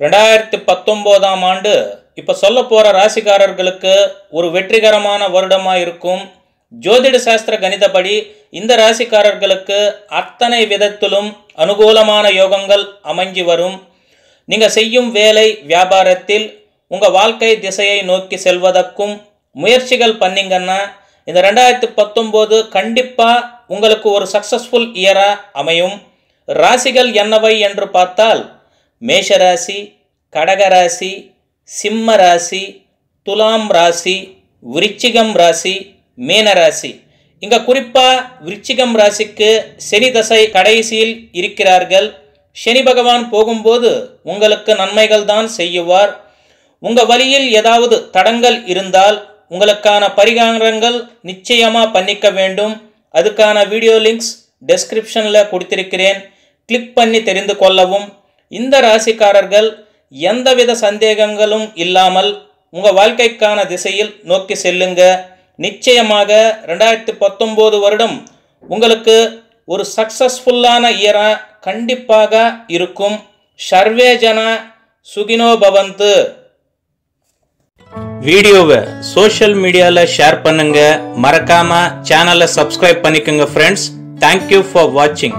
ரெண்டாயிரத்தி பத்தொம்போதாம் ஆண்டு இப்போ சொல்ல போகிற ராசிக்காரர்களுக்கு ஒரு வெற்றிகரமான வருடமாக இருக்கும் ஜோதிட சாஸ்திர கணிதப்படி இந்த ராசிக்காரர்களுக்கு அத்தனை விதத்திலும் அனுகூலமான யோகங்கள் அமைஞ்சு வரும். நீங்கள் செய்யும் வேலை வியாபாரத்தில் உங்கள் வாழ்க்கை திசையை நோக்கி செல்வதற்கும் முயற்சிகள் பண்ணிங்கன்னா இந்த ரெண்டாயிரத்தி பத்தொம்போது கண்டிப்பாக உங்களுக்கு ஒரு சக்ஸஸ்ஃபுல் இயராக அமையும். ராசிகள் என்னவை என்று பார்த்தால் மேஷராசி கடகராசி சிம்ம ராசி துலாம் ராசி விருச்சிகம் ராசி மீனராசி. இங்கே குறிப்பாக விருச்சிகம் ராசிக்கு சனி தசை கடைசியில் இருக்கிறார்கள். சனி பகவான் போகும்போது உங்களுக்கு நன்மைகள் தான் செய்யுவார். உங்கள் வழியில் ஏதாவது தடங்கள் இருந்தால் உங்களுக்கான பரிகாரங்கள் நிச்சயமாக பண்ணிக்க வேண்டும். அதுக்கான வீடியோ லிங்க்ஸ் டெஸ்கிரிப்ஷனில் கொடுத்திருக்கிறேன். கிளிக் பண்ணி தெரிந்து கொள்ளவும். இந்த ராசிக்காரர்கள் எந்தவித சந்தேகங்களும் இல்லாமல் உங்கள் வாழ்க்கைக்கான திசையில் நோக்கி செல்லுங்க. நிச்சயமாக ரெண்டாயிரத்தி பத்தொம்போது வருடம் உங்களுக்கு ஒரு சக்சஸ்ஃபுல்லான இயராக கண்டிப்பாக இருக்கும். சர்வேஜன சுகினோ பவந்து. வீடியோவை சோஷியல் மீடியாவில் ஷேர் பண்ணுங்க. மறக்காம சேனலை சப்ஸ்கிரைப் பண்ணிக்கோங்க ஃப்ரெண்ட்ஸ் தேங்க்யூ ஃபார் வாட்சிங்